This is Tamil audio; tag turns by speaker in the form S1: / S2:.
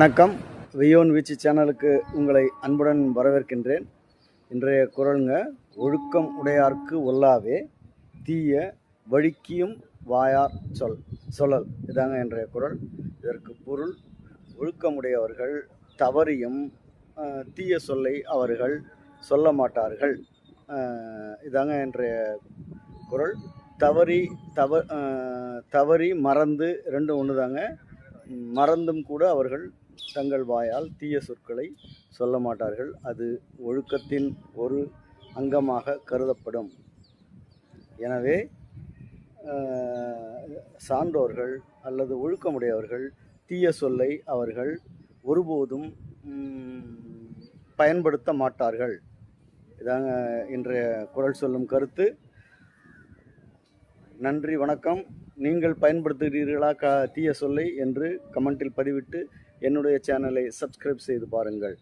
S1: வணக்கம். வியோன் வீச்சு சேனலுக்கு உங்களை அன்புடன் வரவேற்கின்றேன். இன்றைய குரலுங்க ஒழுக்கம் உடையார்க்கு ஒல்லாவே தீய வழுக்கியும் வாயார் சொல் சொல்லல். இதாங்க இன்றைய குரல். இதற்கு பொருள் ஒழுக்கமுடையவர்கள் தவறியும் தீய சொல்லை அவர்கள் சொல்ல மாட்டார்கள். இதாங்க இன்றைய குரல். தவறி தவ தவறி மறந்து ரெண்டும் ஒன்று தாங்க மறந்தும் கூட அவர்கள் தங்கள் வாயால் தீய சொற்களை சொல்ல மாட்டார்கள். அது ஒழுக்கத்தின் ஒரு அங்கமாக கருதப்படும். எனவே சான்றோர்கள் அல்லது ஒழுக்கமுடையவர்கள் தீய சொல்லை அவர்கள் ஒருபோதும் பயன்படுத்த மாட்டார்கள். இதாங்க இன்றைய குரல் சொல்லும் கருத்து. நன்றி வணக்கம். நீங்கள் பயன்படுத்துகிறீர்களா க தீய சொல்லை என்று கமெண்டில் பதிவிட்டு என்னுடைய சேனலை சப்ஸ்கிரைப் செய்து பாருங்கள்.